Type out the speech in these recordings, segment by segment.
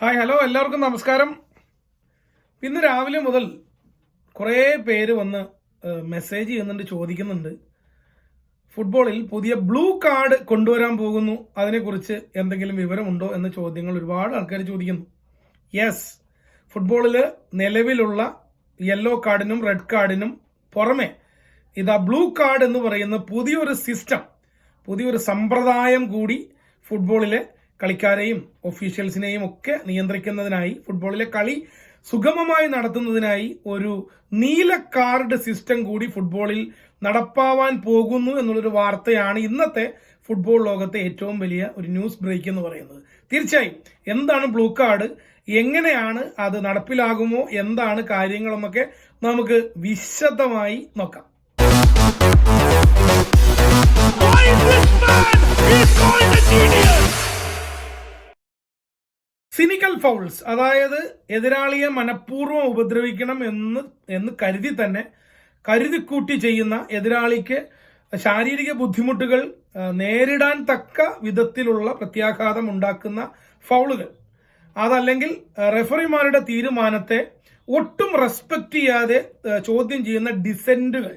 Hi hello എല്ലാവർക്കും നമസ്കാരം. ഇന്ന് രാവിലെ മുതൽ കുറേ പേര് വന്ന് മെസ്സേജ് ചെയ്യുന്നുണ്ട് ചോദിക്കുന്നുണ്ട്. ഫുട്ബോളിൽ പുതിയ ബ്ലൂ കാർഡ് കൊണ്ടുവരാൻ പോകുന്നു. അതിനെക്കുറിച്ച് എന്തെങ്കിലും വിവരമുണ്ടോ എന്ന ചോദ്യങ്ങൾ ഒരുപാട് ആൾക്കാർ ചോദിക്കുന്നു. യെസ് ഫുട്ബോളിൽ നിലവിലുള്ള യെല്ലോ കാർഡിനും റെഡ് കാർഡിനും പുറമെ ഇതാ ബ്ലൂ കാർഡ് എന്ന് പറയുന്ന പുതിയൊരു സിസ്റ്റം പുതിയൊരു സമ്പ്രദായം കൂടി ഫുട്ബോളിലെ കളിക്കാരെയും ഒഫീഷ്യൽസിനെയും ഒക്കെ നിയന്ത്രിക്കുന്നതിനായി ഫുട്ബോളിലെ കളി സുഗമമായി നടത്തുന്നതിനായി ഒരു നീല കാർഡ് സിസ്റ്റം കൂടി ഫുട്ബോളിൽ നടപ്പാവാൻ പോകുന്നു എന്നുള്ളൊരു വാർത്തയാണ് ഇന്നത്തെ ഫുട്ബോൾ ലോകത്തെ ഏറ്റവും വലിയ ഒരു ന്യൂസ് ബ്രേക്ക് എന്ന് പറയുന്നത് തീർച്ചയായും എന്താണ് ബ്ലൂ കാർഡ് എങ്ങനെയാണ് അത് നടപ്പിലാകുമോ എന്താണ് കാര്യങ്ങളെന്നൊക്കെ നമുക്ക് വിശദമായി നോക്കാം? He's going to genius! Cynical fouls അതായത് എതിരാളിയെ മനഃപൂർവം ഉപദ്രവിക്കണം എന്ന് എന്ന് കരുതി തന്നെ കരുതിക്കൂട്ടി ചെയ്യുന്ന എതിരാളിക്ക് ശാരീരിക ബുദ്ധിമുട്ടുകൾ നേരിടാൻ തക്ക വിധത്തിലുള്ള പ്രത്യാഘാതം ഉണ്ടാക്കുന്ന ഫൗളുകൾ. അതല്ലെങ്കിൽ റെഫറിമാരുടെ തീരുമാനത്തെ ഒട്ടും റെസ്പെക്ട് ചെയ്യാതെ ചോദ്യം ചെയ്യുന്ന ഡിസെന്റുകൾ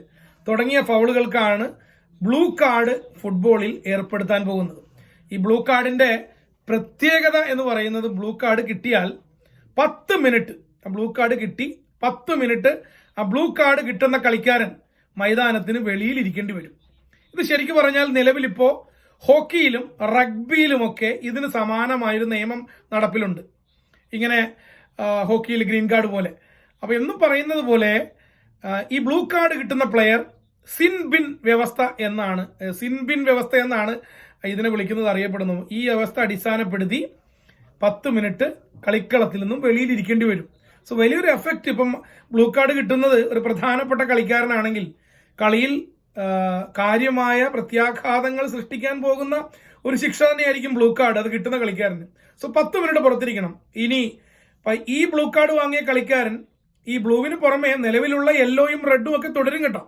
തുടങ്ങിയ ഫൗളുകൾക്കാണ് ബ്ലൂ കാർഡ് ഫുട്ബോളിൽ ഏർപ്പെടുത്താൻ പോകുന്നത്. ഈ ബ്ലൂ കാർഡിന്റെ പ്രത്യേകത എന്ന് പറയുന്നത് ബ്ലൂ കാർഡ് കിട്ടിയാൽ പത്ത് മിനിറ്റ് ബ്ലൂ കാർഡ് കിട്ടി പത്ത് മിനിറ്റ് ആ ബ്ലൂ കാർഡ് കിട്ടുന്ന കളിക്കാരൻ മൈതാനത്തിന് വെളിയിൽ ഇരിക്കേണ്ടി വരും. ഇത് ശരിക്കും പറഞ്ഞാൽ നിലവിലിപ്പോ ഹോക്കിയിലും റഗ്ബിയിലുമൊക്കെ ഇതിന് സമാനമായൊരു നിയമം നടപ്പിലുണ്ട്. ഇങ്ങനെ ഹോക്കിയിൽ ഗ്രീൻ കാർഡ് പോലെ. അപ്പോൾ എന്ന് പറയുന്നത് പോലെ ഈ ബ്ലൂ കാർഡ് കിട്ടുന്ന പ്ലെയർ സിൻ ബിൻ വ്യവസ്ഥ എന്നാണ് സിൻ ബിൻ വ്യവസ്ഥ എന്നാണ് ഇതിനെ വിളിക്കുന്നത് അറിയപ്പെടുന്നു. ഈ അവസ്ഥ അടിസ്ഥാനപ്പെടുത്തി പത്ത് മിനിറ്റ് കളിക്കളത്തിൽ നിന്നും വെളിയിലിരിക്കേണ്ടി വരും. സോ വലിയൊരു എഫക്റ്റ് ഇപ്പം ബ്ലൂ കാർഡ് കിട്ടുന്നത് ഒരു പ്രധാനപ്പെട്ട കളിക്കാരനാണെങ്കിൽ കളിയിൽ കാര്യമായ പ്രത്യാഘാതങ്ങൾ സൃഷ്ടിക്കാൻ പോകുന്ന ഒരു ശിക്ഷ തന്നെയായിരിക്കും ബ്ലൂ കാർഡ് അത് കിട്ടുന്ന കളിക്കാരന്. സോ പത്ത് മിനിറ്റ് പുറത്തിരിക്കണം. ഇനി ഈ ബ്ലൂ കാർഡ് വാങ്ങിയ കളിക്കാരൻ ഈ ബ്ലൂവിന് പുറമെ നിലവിലുള്ള യെല്ലോയും റെഡും ഒക്കെ തുടരും കേട്ടോ.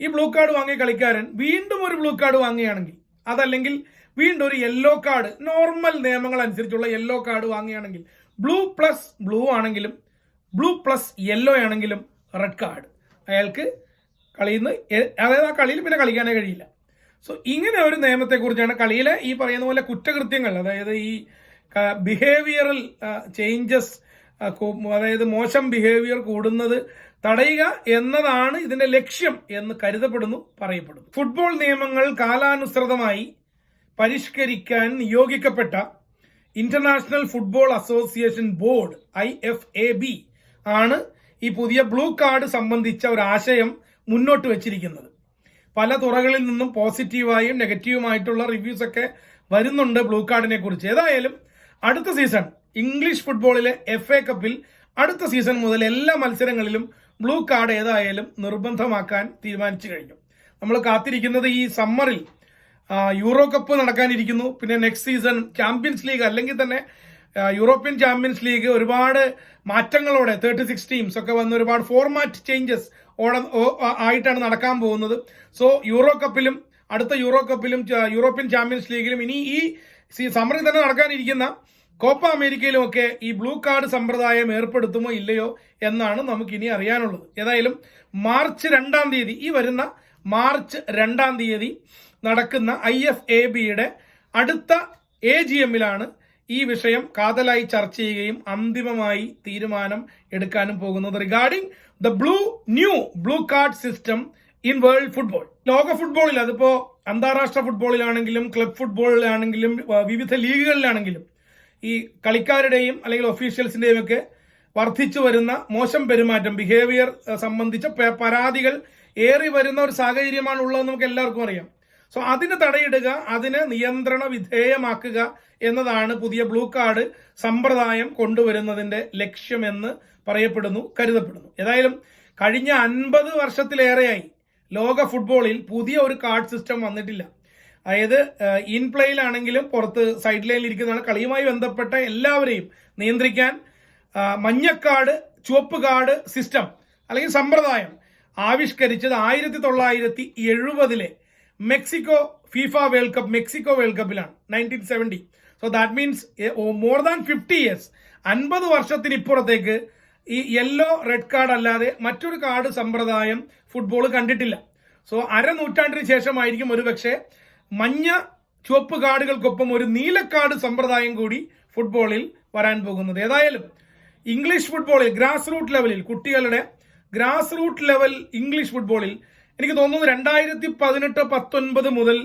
ഈ ബ്ലൂ കാർഡ് വാങ്ങിയ കളിക്കാരൻ വീണ്ടും ഒരു ബ്ലൂ കാർഡ് വാങ്ങുകയാണെങ്കിൽ അതല്ലെങ്കിൽ വീണ്ടും ഒരു യെല്ലോ കാർഡ് നോർമൽ നിയമങ്ങൾ അനുസരിച്ചുള്ള യെല്ലോ കാർഡ് വാങ്ങുകയാണെങ്കിൽ ബ്ലൂ പ്ലസ് ബ്ലൂ ആണെങ്കിലും ബ്ലൂ പ്ലസ് യെല്ലോ ആണെങ്കിലും റെഡ് കാർഡ് അയാൾക്ക് കളിയിൽ നിന്ന് അതായത് ആ കളിയിൽ പിന്നെ കളിക്കാനേ കഴിയില്ല. സോ ഇങ്ങനെ ഒരു നിയമത്തെക്കുറിച്ചാണ് കളിയിലെ ഈ പറയുന്ന പോലെ കുറ്റകൃത്യങ്ങൾ അതായത് ഈ ബിഹേവിയറൽ ചേഞ്ചസ് അതായത് മോശം ബിഹേവിയർ കൂടുന്നത് തടയുക എന്നതാണ് ഇതിന്റെ ലക്ഷ്യം എന്ന് കരുതപ്പെടുന്നു പറയപ്പെടുന്നു. ഫുട്ബോൾ നിയമങ്ങൾ കാലാനുസൃതമായി പരിഷ്കരിക്കാൻ നിയോഗിക്കപ്പെട്ട International Football Association Board I F A B ആണ് ഈ പുതിയ ബ്ലൂ കാർഡ് സംബന്ധിച്ച ഒരു ആശയം മുന്നോട്ട് വെച്ചിരിക്കുന്നത്. പല തുറകളിൽ നിന്നും പോസിറ്റീവായും നെഗറ്റീവുമായിട്ടുള്ള റിവ്യൂസ് ഒക്കെ വരുന്നുണ്ട് ബ്ലൂ കാർഡിനെ കുറിച്ച്. ഏതായാലും അടുത്ത സീസൺ ഇംഗ്ലീഷ് ഫുട്ബോളിലെ എഫ് എ കപ്പിൽ അടുത്ത സീസൺ മുതൽ എല്ലാ മത്സരങ്ങളിലും ബ്ലൂ കാർഡ് ഏതായാലും നിർബന്ധമാക്കാൻ തീരുമാനിച്ചു കഴിഞ്ഞു. നമ്മൾ കാത്തിരിക്കുന്നത് ഈ സമ്മറിൽ യൂറോ കപ്പ് നടക്കാനിരിക്കുന്നു. പിന്നെ നെക്സ്റ്റ് സീസൺ ചാമ്പ്യൻസ് ലീഗ് അല്ലെങ്കിൽ തന്നെ യൂറോപ്യൻ ചാമ്പ്യൻസ് ലീഗ് ഒരുപാട് മാറ്റങ്ങളോടെ തേർട്ടി സിക്സ് ടീംസ് ഒക്കെ വന്ന് ഒരുപാട് ഫോർമാറ്റ് ചേഞ്ചസ് ഓട ആയിട്ടാണ് നടക്കാൻ പോകുന്നത്. സോ യൂറോ കപ്പിലും അടുത്ത യൂറോ കപ്പിലും യൂറോപ്യൻ ചാമ്പ്യൻസ് ലീഗിലും ഇനി ഈ സമ്മറിൽ തന്നെ നടക്കാനിരിക്കുന്ന കോപ്പ അമേരിക്കയിലുമൊക്കെ ഈ ബ്ലൂ കാർഡ് സമ്പ്രദായം ഏർപ്പെടുത്തുമോ ഇല്ലയോ എന്നാണ് നമുക്ക് ഇനി അറിയാനുള്ളത്. ഏതായാലും മാർച്ച് രണ്ടാം തീയതി ഈ വരുന്ന മാർച്ച് രണ്ടാം തീയതി നടക്കുന്ന ഐ എഫ് എ ബിയുടെ അടുത്ത എ ജി എമ്മിലാണ് ഈ വിഷയം കാതലായി ചർച്ച ചെയ്യുകയും അന്തിമമായി തീരുമാനം എടുക്കാനും പോകുന്നത്. Regarding the blue new blue card system in world football ലോക ഫുട്ബോളിൽ അതിപ്പോ അന്താരാഷ്ട്ര ഫുട്ബോളിലാണെങ്കിലും ക്ലബ് ഫുട്ബോളിലാണെങ്കിലും വിവിധ ലീഗുകളിലാണെങ്കിലും ഈ കളിക്കാരുടെയും അല്ലെങ്കിൽ ഒഫീഷ്യൽസിന്റെയും ഒക്കെ വർദ്ധിച്ചു വരുന്ന മോശം പെരുമാറ്റം ബിഹേവിയർ സംബന്ധിച്ച പരാതികൾ ഏറി വരുന്ന ഒരു സാഹചര്യമാണ് ഉള്ളതെന്ന് നമുക്ക് എല്ലാവർക്കും അറിയാം. സോ അതിന് തടയിടുക അതിനെ നിയന്ത്രണ വിധേയമാക്കുക എന്നതാണ് പുതിയ ബ്ലൂ കാർഡ് സമ്പ്രദായം കൊണ്ടുവരുന്നതിന്റെ ലക്ഷ്യമെന്ന് പറയപ്പെടുന്നു കരുതപ്പെടുന്നു. ഏതായാലും കഴിഞ്ഞ അൻപത് വർഷത്തിലേറെയായി ലോക ഫുട്ബോളിൽ പുതിയ ഒരു കാർഡ് സിസ്റ്റം വന്നിട്ടില്ല. അതായത് ഇൻ പ്ലേയിലാണെങ്കിലും പുറത്ത് സൈഡ് ലൈനിൽ ഇരിക്കുന്നതാണ്. കളിയുമായി ബന്ധപ്പെട്ട എല്ലാവരെയും നിയന്ത്രിക്കാൻ മഞ്ഞക്കാട് ചുവപ്പ് കാർഡ് സിസ്റ്റം അല്ലെങ്കിൽ സമ്പ്രദായം ആവിഷ്കരിച്ചത് ആയിരത്തി തൊള്ളായിരത്തി എഴുപതിലെ Mexico FIFA world cup Mexico world കപ്പിലാണ് nineteen seventy so that means more than fifty years അൻപത് വർഷത്തിനിപ്പുറത്തേക്ക് ഈ യെല്ലോ റെഡ് കാർഡ് അല്ലാതെ മറ്റൊരു കാർഡ് സമ്പ്രദായം ഫുട്ബോൾ കണ്ടിട്ടില്ല. സോ അരനൂറ്റാണ്ടിന് ശേഷമായിരിക്കും ഒരുപക്ഷെ മഞ്ഞ ചുവപ്പ് കാർഡുകൾക്കൊപ്പം ഒരു നീല കാർഡ് സമ്പ്രദായം കൂടി ഫുട്ബോളിൽ വരാൻ പോകുന്നത്. ഏതായാലും ഇംഗ്ലീഷ് ഫുട്ബോളിൽ ഗ്രാസ് റൂട്ട് ലെവലിൽ കുട്ടികളുടെ ഗ്രാസ് റൂട്ട് ലെവൽ ഇംഗ്ലീഷ് ഫുട്ബോളിൽ എനിക്ക് തോന്നുന്നു രണ്ടായിരത്തി പതിനെട്ട് പത്തൊൻപത് മുതൽ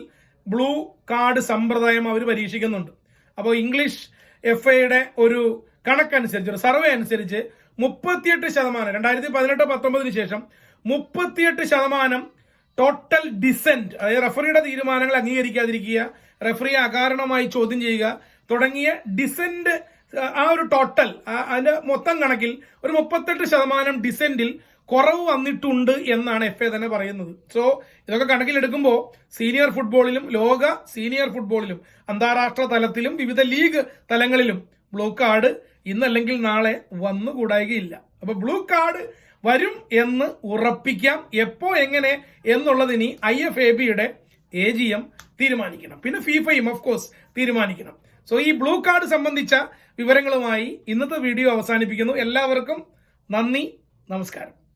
ബ്ലൂ കാർഡ് സമ്പ്രദായം അവർ പരീക്ഷിക്കുന്നുണ്ട്. അപ്പോൾ ഇംഗ്ലീഷ് എഫ് ഐയുടെ ഒരു കണക്കനുസരിച്ച് ഒരു സർവേ അനുസരിച്ച് മുപ്പത്തിയെട്ട് ശതമാനം രണ്ടായിരത്തി പതിനെട്ട് പത്തൊമ്പതിന് ശേഷം മുപ്പത്തിയെട്ട് ശതമാനം ടോട്ടൽ ഡിസെന്റ് അതായത് റഫറിയുടെ തീരുമാനങ്ങൾ അംഗീകരിക്കാതിരിക്കുക റഫറിയെ അകാരണമായി ചോദ്യം ചെയ്യുക തുടങ്ങിയ ഡിസെന്റ് ആ ഒരു ടോട്ടൽ അതിന്റെ മൊത്തം കണക്കിൽ ഒരു മുപ്പത്തെട്ട് ശതമാനം ഡിസെന്റിൽ കുറവ് വന്നിട്ടുണ്ട് എന്നാണ് എഫ് എ തന്നെ പറയുന്നത്. സോ ഇതൊക്കെ കണക്കിലെടുക്കുമ്പോൾ സീനിയർ ഫുട്ബോളിലും ലോക സീനിയർ ഫുട്ബോളിലും അന്താരാഷ്ട്ര തലത്തിലും വിവിധ ലീഗ് തലങ്ങളിലും ബ്ലൂ കാർഡ് ഇന്നല്ലെങ്കിൽ നാളെ വന്നുകൂടായികയില്ല. അപ്പൊ ബ്ലൂ കാർഡ് വരും എന്ന് ഉറപ്പിക്കാം. എപ്പോ എങ്ങനെ എന്നുള്ളതിനി ഐ എഫ് എ ബിയുടെ എ ജി എം തീരുമാനിക്കണം. പിന്നെ ഫിഫയും ഓഫ് കോഴ്സ് തീരുമാനിക്കണം. സോ ഈ ബ്ലൂ കാർഡ് സംബന്ധിച്ച വിവരങ്ങളുമായി ഇന്നത്തെ വീഡിയോ അവസാനിപ്പിക്കുന്നു. എല്ലാവർക്കും നന്ദി നമസ്കാരം.